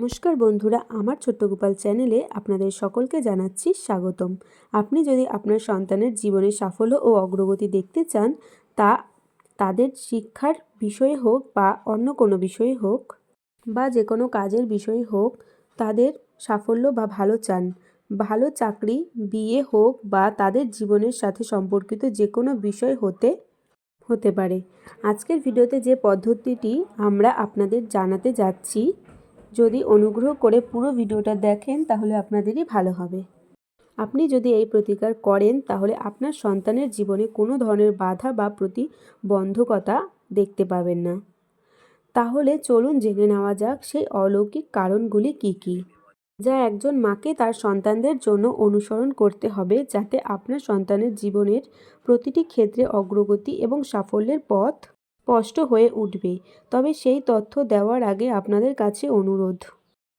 নমস্কার বন্ধুরা, আমার ছোট্ট গোপাল চ্যানেলে আপনাদের সকলকে জানাচ্ছি স্বাগতম। আপনি যদি আপনার সন্তানের জীবনে সাফল্য ও অগ্রগতি দেখতে চান, তা তাদের শিক্ষার বিষয়ে হোক বা অন্য কোনো বিষয়ে হোক বা যে কোনো কাজের বিষয়ে হোক, তাদের সাফল্য বা ভালো চান। ভালো চাকরি, বিয়ে হোক বা তাদের জীবনের সাথে সম্পর্কিত যে কোনো বিষয় হতে হতে পারে। আজকের ভিডিওতে যে পদ্ধতিটি আমরা আপনাদের জানাতে যাচ্ছি যদি অনুগ্রহ করে পুরো ভিডিওটা দেখেন, তাহলে আপনাদেরই ভালো হবে। আপনি যদি এই প্রতিকার করেন, তাহলে আপনার সন্তানের জীবনে কোনো ধরনের বাধা বা প্রতিবন্ধকতা দেখতে পাবেন না। তাহলে চলুন জেনে নেওয়া যাক, সেই অলৌকিক কারণগুলি কি কি? যা একজন মাকে তার সন্তানদের জন্য অনুসরণ করতে হবে, যাতে আপনার সন্তানের জীবনের প্রতিটি ক্ষেত্রে অগ্রগতি এবং সাফল্যের পথ স্পষ্ট হয়ে উঠবে। তবে সেই তথ্য দেওয়ার আগে আপনাদের কাছে অনুরোধ।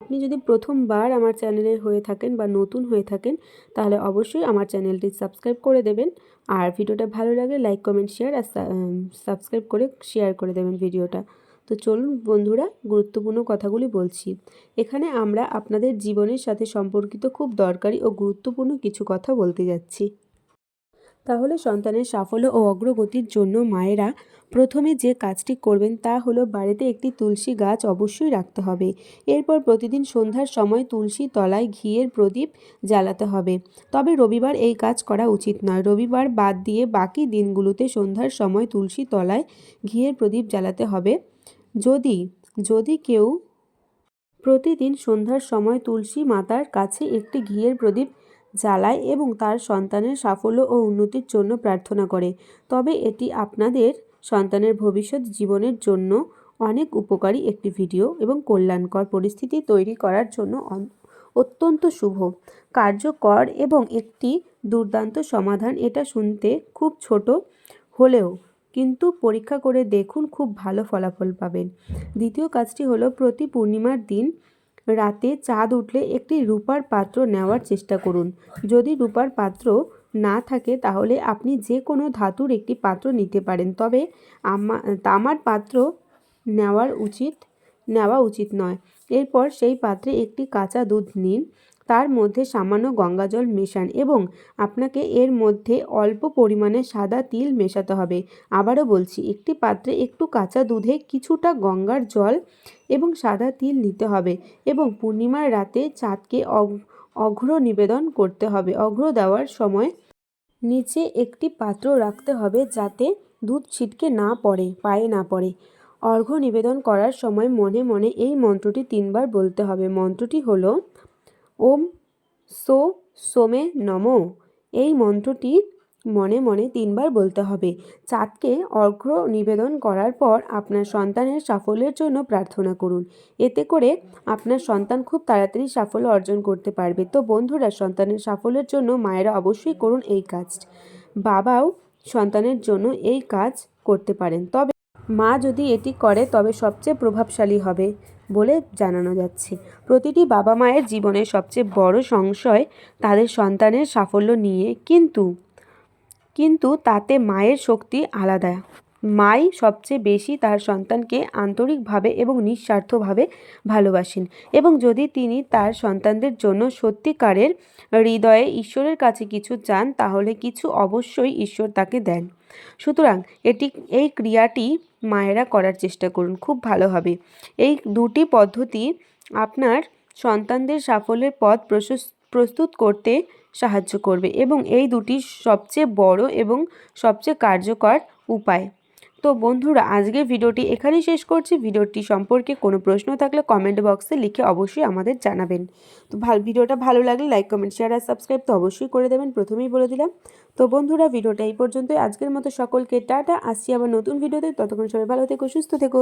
আপনি যদি প্রথমবার আমার চ্যানেলে হয়ে থাকেন বা নতুন হয়ে থাকেন, তাহলে অবশ্যই আমার চ্যানেলটি সাবস্ক্রাইব করে দেবেন। আর ভিডিওটা ভালো লাগলে লাইক, কমেন্ট, শেয়ার আর সাবস্ক্রাইব করে শেয়ার করে দেবেন ভিডিওটা। তো চলুন বন্ধুরা, গুরুত্বপূর্ণ কথাগুলি বলছি। এখানে আমরা আপনাদের জীবনের সাথে সম্পর্কিত খুব দরকারি ও গুরুত্বপূর্ণ কিছু কথা বলতে যাচ্ছি। তাহলে সন্তানের সাফল্য ও অগ্রগতির জন্য মায়েরা প্রথমে যে কাজটি করবেন তা হলো বাড়িতে একটি তুলসী গাছ অবশ্যই রাখতে হবে। এরপর প্রতিদিন সন্ধ্যার সময় তুলসী তলায় ঘিয়ের প্রদীপ জ্বালাতে হবে। তবে রবিবার এই কাজ করা উচিত নয়। রবিবার বাদ দিয়ে বাকি দিনগুলোতে সন্ধ্যার সময় তুলসী তলায় ঘিয়ের প্রদীপ জ্বালাতে হবে। যদি যদি কেউ প্রতিদিন সন্ধ্যার সময় তুলসী মাতার কাছে একটি ঘিয়ের প্রদীপ জ্বালায় এবং তার সন্তানের সাফল্য ও উন্নতির জন্য প্রার্থনা করে। তবে এটি আপনাদের সন্তানের ভবিষ্যৎ জীবনের জন্য অনেক উপকারী একটি ভিডিও এবং কল্যাণকর পরিস্থিতি তৈরি করার জন্য অত্যন্ত শুভ। কার্যকর এবং একটি দুর্দান্ত সমাধান এটা শুনতে খুব ছোট হলেও, কিন্তু পরীক্ষা করে দেখুন খুব ভালো ফলাফল পাবেন। দ্বিতীয় কাজটি হলো প্রতি পূর্ণিমার দিন রাতে চাঁদ উঠলে একটি রূপার পাত্র নেওয়ার চেষ্টা করুন। যদি রূপার পাত্র না থাকে, তাহলে আপনি যে কোনো ধাতুর একটি পাত্র নিতে পারেন। তবে তামার পাত্র নেওয়ার উচিত, নেওয়া উচিত নয়। এরপর সেই পাত্রে একটি কাঁচা দুধ নিন। তার মধ্যে সামান্য গঙ্গাজল মেশান এবং আপনাকে এর মধ্যে অল্প পরিমাণে সাদা তিল মেশাতে হবে। আবারও বলছি, একটি পাত্রে একটু কাঁচা দুধে কিছুটা গঙ্গার জল এবং সাদা তিল নিতে হবে এবং পূর্ণিমার রাতে চাঁদকে অঘ্র নিবেদন করতে হবে। অঘ্র দেওয়ার সময় নিচে একটি পাত্র রাখতে হবে যাতে দুধ ছিটকে না পড়ে, পায়ে না পড়ে। অর্ঘ্য নিবেদন করার সময় মনে মনে এই মন্ত্রটি তিনবার বলতে হবে। মন্ত্রটি হলো ওম সো সোমে নম। এই মন্ত্রটি মনে মনে তিনবার বলতে হবে। চাঁদকে অর্ঘ্য নিবেদন করার পর আপনার সন্তানের সাফল্যের জন্য প্রার্থনা করুন। এতে করে আপনার সন্তান খুব তাড়াতাড়ি সাফল্য অর্জন করতে পারবে। তো বন্ধুরা, সন্তানের সাফল্যের জন্য মায়েরা অবশ্যই করুন এই কাজ। বাবাও সন্তানের জন্য এই কাজ করতে পারেন। তবে মা যদি এটি করে, তবে সবচেয়ে প্রভাবশালী হবে। বলে জানানো যাচ্ছে। প্রতিটি বাবা মায়ের জীবনে সবচেয়ে বড় সংশয় তাদের সন্তানের সাফল্য নিয়ে, কিন্তু কিন্তু তাতে মায়ের শক্তি আলাদা। মাই সবচেয়ে বেশি তার সন্তানকে আন্তরিকভাবে এবং নিঃস্বার্থভাবে ভালোবাসেন এবং যদি তিনি তার সন্তানদের জন্য সত্যিকারের হৃদয়ে ঈশ্বরের কাছে কিছু চান, তাহলে কিছু অবশ্যই ঈশ্বর তাকে দেন। সুতরাং এটি, এই ক্রিয়াটি মায়েরা করার চেষ্টা করুন, খুব ভালো হবে। এই দুটি পদ্ধতি আপনার সন্তানদের সাফল্যের পথ প্রস্তুত করতে সাহায্য করবে এবং এই দুটি সবচেয়ে বড় এবং সবচেয়ে কার্যকর উপায়। তো বন্ধুরা, আজকের ভিডিওটি এখানেই শেষ করছি। ভিডিওটি সম্পর্কে কোনো প্রশ্ন থাকলে কমেন্ট বক্সে লিখে অবশ্যই আমাদের জানাবেন। তো ভালো ভিডিওটা ভালো লাগলে লাইক কমেন্ট শেয়ার আর সাবস্ক্রাইব তো অবশ্যই করে দেবেন, প্রথমেই বলে দিলাম। তো বন্ধুরা, ভিডিওটা এই পর্যন্তই। আজকের মতো সকলকে টাটা। আসছি আবার নতুন ভিডিওতে। ততক্ষণ সবাই ভালো থেকো, সুস্থ থেকো।